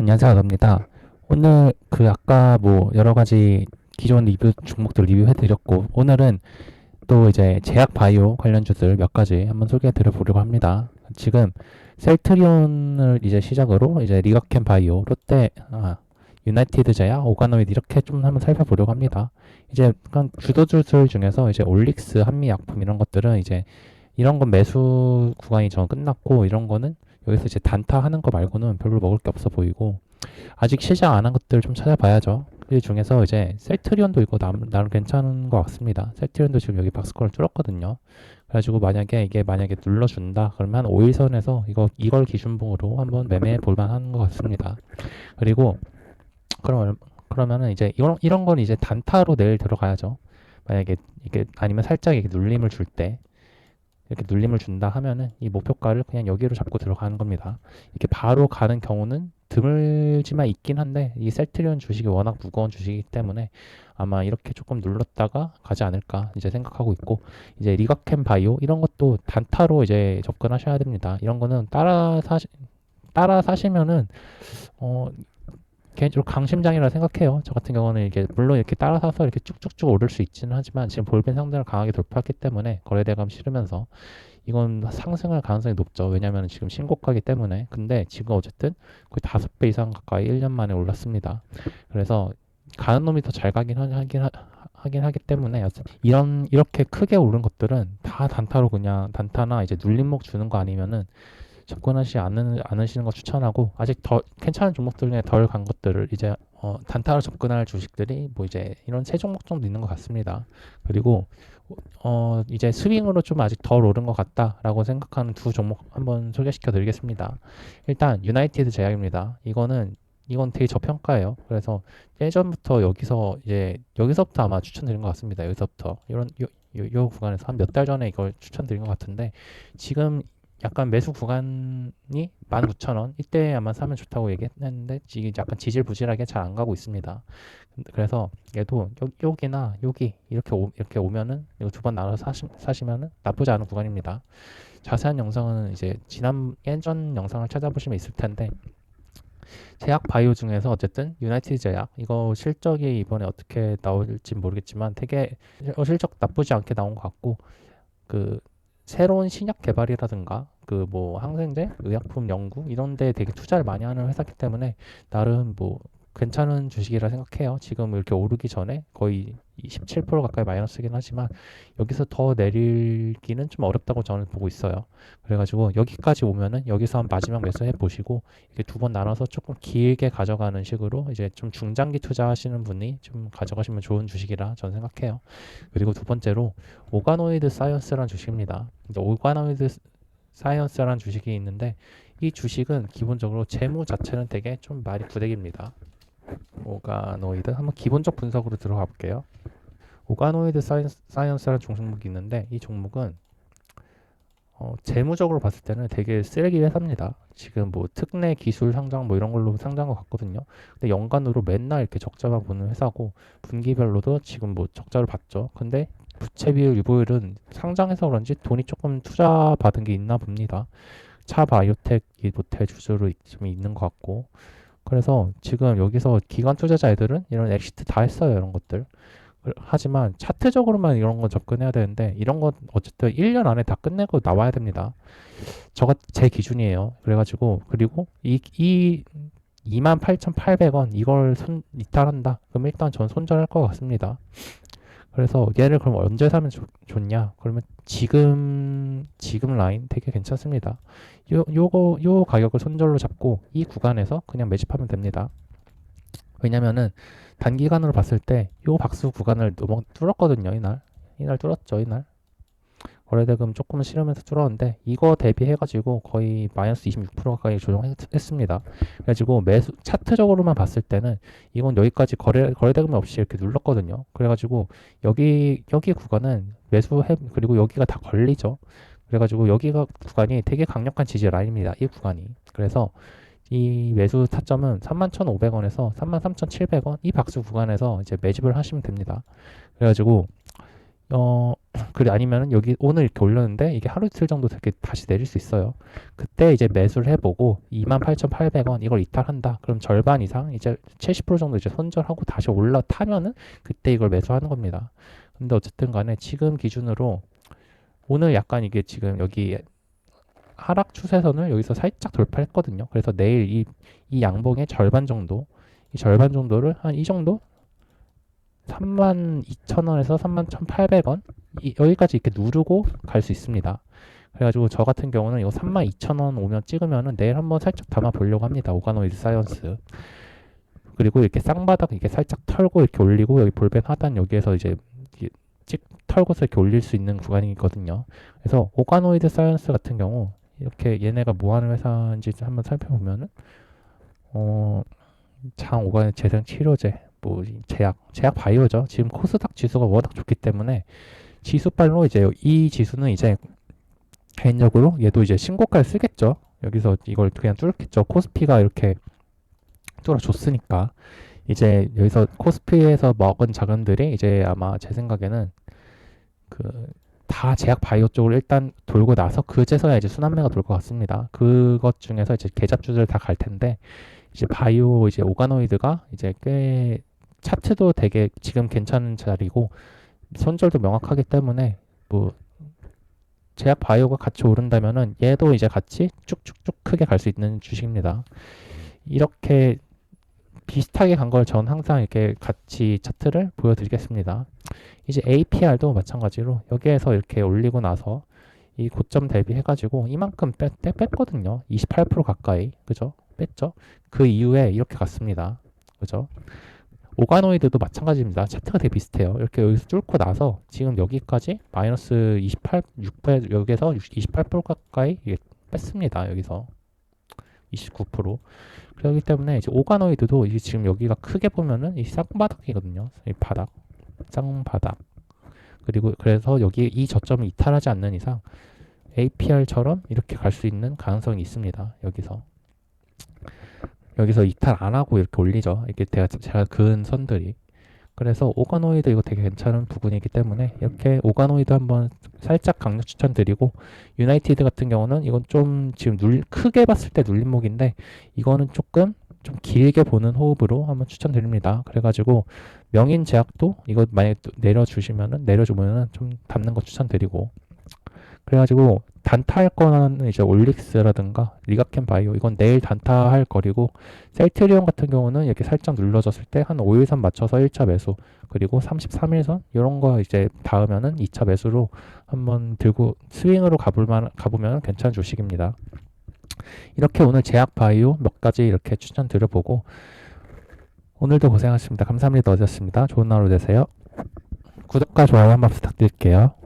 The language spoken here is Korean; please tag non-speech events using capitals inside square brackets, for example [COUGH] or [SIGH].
안녕하세요, 아더입니다. 오늘 그 아까 뭐 여러 가지 기존 리뷰 종목들 리뷰해 드렸고 오늘은 또 이제 제약 바이오 관련주들 몇 가지 한번 소개해 드려 보려고 합니다. 지금 셀트리온을 이제 시작으로 이제 리가켄 바이오, 롯데, 아, 유나이티드 제약, 오가노이드 이렇게 좀 한번 살펴보려고 합니다. 이제 그냥 주도주들 중에서 이제 올릭스, 한미약품 이런 것들은 이제 이런 건 매수 구간이 전 끝났고 이런 거는 여기서 이제 단타 하는 거 말고는 별로 먹을 게 없어 보이고 아직 시작 안 한 것들 좀 찾아봐야죠. 그 중에서 이제 셀트리온도 이거 나, 나름 괜찮은 것 같습니다. 셀트리온도 지금 여기 박스권을 뚫었거든요. 그래가지고 만약에 이게 만약에 눌러준다 그러면 한 5일선에서 이거 이걸 기준봉으로 한번 매매해 볼만한 것 같습니다. 그리고 그럼 그러면은 이제 이런 이런 건 이제 단타로 내일 들어가야죠. 만약에 이게 아니면 살짝 이렇게 눌림을 줄 때 이렇게 눌림을 준다 하면은 이 목표가를 그냥 여기로 잡고 들어가는 겁니다. 이렇게 바로 가는 경우는 드물지만 있긴 한데 이 셀트리온 주식이 워낙 무거운 주식이기 때문에 아마 이렇게 조금 눌렀다가 가지 않을까 이제 생각하고 있고 이제 리가켄 바이오 이런 것도 단타로 이제 접근하셔야 됩니다. 이런 거는 따라 사시 따라 사시면은 어 개인적으로 강심장이라 생각해요. 저 같은 경우는 이게 물론 이렇게 따라 사서 이렇게 쭉쭉쭉 오를 수 있지는 하지만 지금 볼펜 상단을 강하게 돌파했기 때문에 거래대감 실으면서 이건 상승할 가능성이 높죠. 왜냐하면 지금 신고가기 때문에. 근데 지금 어쨌든 거의 다섯 배 이상 가까이 1년 만에 올랐습니다. 그래서 가는 놈이 더 잘 가긴 하- 하긴 하, 하긴 하기 때문에 이런 이렇게 크게 오른 것들은 다 단타로 그냥 단타나 이제 눌림목 주는 거 아니면은 접근하지 않는 않으시는 거 추천하고 아직 더 괜찮은 종목들 중에 덜 간 것들을 이제 어, 단타로 접근할 주식들이 뭐 이제 이런 세 종목 정도 있는 것 같습니다. 그리고 어 이제 스윙으로 좀 아직 덜 오른 것 같다라고 생각하는 두 종목 한번 소개시켜 드리겠습니다. 일단 유나이티드 제약입니다. 이거는 이건 되게 저평가예요. 그래서 예전부터 여기서 이제 여기서부터 아마 추천드린 것 같습니다. 여기서부터 이런 요, 요, 요 구간에서 한 몇 달 전에 이걸 추천드린 것 같은데 지금 약간 매수 구간이 19,000원 이때 아마 사면 좋다고 얘기했는데 지금 약간 지질부질하게 잘 안 가고 있습니다. 그래서 얘도 여, 여기나 여기 이렇게 오, 이렇게 오면은 이거 두 번 나눠서 사시, 사시면은 나쁘지 않은 구간입니다. 자세한 영상은 이제 지난 예전 영상을 찾아보시면 있을 텐데 제약 바이오 중에서 어쨌든 유나이티드 제약 이거 실적이 이번에 어떻게 나올지 모르겠지만 되게 어, 실적 나쁘지 않게 나온 것 같고 그 새로운 신약 개발이라든가 그 뭐 항생제, 의약품 연구 이런 데 되게 투자를 많이 하는 회사기 때문에 나름 뭐 괜찮은 주식이라 생각해요. 지금 이렇게 오르기 전에 거의 17% 가까이 마이너스긴 하지만 여기서 더 내리기는 좀 어렵다고 저는 보고 있어요. 그래가지고 여기까지 오면은 여기서 한 마지막 매수 해 보시고 이렇게 두 번 나눠서 조금 길게 가져가는 식으로 이제 좀 중장기 투자하시는 분이 좀 가져가시면 좋은 주식이라 저는 생각해요. 그리고 두 번째로 오가노이드 사이언스라는 주식입니다. 오가노이드 사이언스라는 주식이 있는데 이 주식은 기본적으로 재무 자체는 되게 좀 말이 부대기입니다. 오가노이드 한번 기본적 분석으로 들어가 볼게요. 오가노이드 사이언스, 사이언스 라는 종목이 있는데 이 종목은 어, 재무적으로 봤을 때는 되게 쓰레기 회사입니다. 지금 뭐 특례 기술 상장 뭐 이런 걸로 상장한 것 같거든요. 근데 연간으로 맨날 이렇게 적자만 보는 회사고 분기별로도 지금 뭐 적자를 봤죠. 근데 부채 비율 유보율은 상장해서 그런지 돈이 조금 투자 받은 게 있나 봅니다. 차 바이오텍이 뭐 대주주로 좀 있는 것 같고 그래서 지금 여기서 기관 투자자 애들은 이런 엑시트 다 했어요 이런 것들 그- 하지만 차트적으로만 이런 건 접근해야 되는데 이런 건 어쨌든 1년 안에 다 끝내고 나와야 됩니다. 저가 제 기준이에요. 그래가지고 그리고 이, 이 28,800원 이걸 손 이탈한다. 그럼 일단 전 손절할 것 같습니다. 그래서 얘를 그럼 언제 사면 좋, 좋냐? 그러면 지금 지금 라인 되게 괜찮습니다. 요 요거 요 가격을 손절로 잡고 이 구간에서 그냥 매집하면 됩니다. 왜냐면은 단기간으로 봤을 때 요 박수 구간을 넘어 뚫었거든요 이날 이날 뚫었죠 이날 거래대금 조금 실으면서 뚫었는데 이거 대비해가지고 거의 마이너스 26% 가까이 조정했습니다. 그래가지고 매수 차트적으로만 봤을 때는 이건 여기까지 거래 거래대금 없이 이렇게 눌렀거든요. 그래가지고 여기 여기 구간은 매수해 그리고 여기가 다 걸리죠. 그래가지고 여기가 구간이 되게 강력한 지지 라인입니다. 이 구간이. 그래서 이 매수 타점은 31,500원에서 33,700원 이 박수 구간에서 이제 매집을 하시면 됩니다. 그래가지고 어 [CLEARS THROAT] 그리 아니면은 여기 오늘 이렇게 올렸는데 이게 하루 이틀 정도 되게 다시 내릴 수 있어요. 그때 이제 매수를 해보고 28,800원 이걸 이탈한다. 그럼 절반 이상 이제 70% 정도 이제 손절하고 다시 올라타면은 그때 이걸 매수하는 겁니다. 근데 어쨌든 간에 지금 기준으로 오늘 약간 이게 지금 여기 하락 추세선을 여기서 살짝 돌파했거든요. 그래서 내일 이, 이 양봉의 절반 정도, 이 절반 정도를 한 이 정도? 32,000원에서 31,800원? 이, 여기까지 이렇게 누르고 갈 수 있습니다. 그래가지고 저 같은 경우는 이거 32,000원 오면 찍으면은 내일 한번 살짝 담아 보려고 합니다. 오가노이드 사이언스. 그리고 이렇게 쌍바닥 이렇게 살짝 털고 이렇게 올리고 여기 볼벤 하단 여기에서 이제 찍 털고서 이렇게 올릴 수 있는 구간이거든요. 그래서 오가노이드 사이언스 같은 경우 이렇게 얘네가 뭐 하는 회사인지 한번 살펴보면은 어, 장 오가노 재생 치료제 뭐 제약 제약 바이오죠. 지금 코스닥 지수가 워낙 좋기 때문에 지수빨로 이제 이 지수는 이제 개인적으로 얘도 이제 신고가를 쓰겠죠. 여기서 이걸 그냥 뚫겠죠. 코스피가 이렇게 뚫어줬으니까 이제 여기서 코스피에서 먹은 자금들이 이제 아마 제 생각에는 그 다 제약 바이오 쪽으로 일단 돌고 나서 그제서야 이제 순환매가 돌 것 같습니다. 그것 중에서 이제 계잡주들 다 갈 텐데 이제 바이오 이제 오가노이드가 이제 꽤 차트도 되게 지금 괜찮은 자리고 손절도 명확하기 때문에 뭐 제약 바이오가 같이 오른다면은 얘도 이제 같이 쭉쭉쭉 크게 갈 수 있는 주식입니다. 이렇게 비슷하게 간 걸 전 항상 이렇게 같이 차트를 보여드리겠습니다. 이제 APR도 마찬가지로 여기에서 이렇게 올리고 나서 이 고점 대비해가지고 이만큼 뺐, 뺐, 뺐거든요. 28% 가까이. 그죠? 뺐죠? 그 이후에 이렇게 갔습니다. 그죠? 오가노이드도 마찬가지입니다. 차트가 되게 비슷해요. 이렇게 여기서 뚫고 나서 지금 여기까지 마이너스 28, 6배, 여기서 28% 가까이 뺐습니다. 여기서 29%. 그렇기 때문에 이제 오가노이드도 이게 지금 여기가 크게 보면은 이 쌍바닥이거든요. 이 바닥, 쌍바닥. 그리고 그래서 여기 이 저점을 이탈하지 않는 이상 APR처럼 이렇게 갈 수 있는 가능성이 있습니다. 여기서 여기서 이탈 안 하고 이렇게 올리죠. 이게 제가 제가 그은 선들이. 그래서 오가노이드 이거 되게 괜찮은 부분이기 때문에 이렇게 오가노이드 한번 살짝 강력 추천드리고 유나이티드 같은 경우는 이건 좀 지금 눌 크게 봤을 때 눌림목인데 이거는 조금 좀 길게 보는 호흡으로 한번 추천드립니다. 그래가지고 명인 제약도 이거 만약에 또 내려주시면은 내려주면은 좀 담는 거 추천드리고 그래가지고 단타할 거는 이제 올릭스라든가 리가켄 바이오 이건 내일 단타할 거리고 셀트리온 같은 경우는 이렇게 살짝 눌러졌을 때 한 5일선 맞춰서 1차 매수 그리고 33일선 이런 거 이제 닿으면은 2차 매수로 한번 들고 스윙으로 가볼만 가보면 괜찮은 주식입니다. 이렇게 오늘 제약 바이오 몇 가지 이렇게 추천 드려보고 오늘도 고생하셨습니다. 감사합니다. 어졌습니다. 좋은 하루 되세요. 구독과 좋아요 한 번 부탁드릴게요.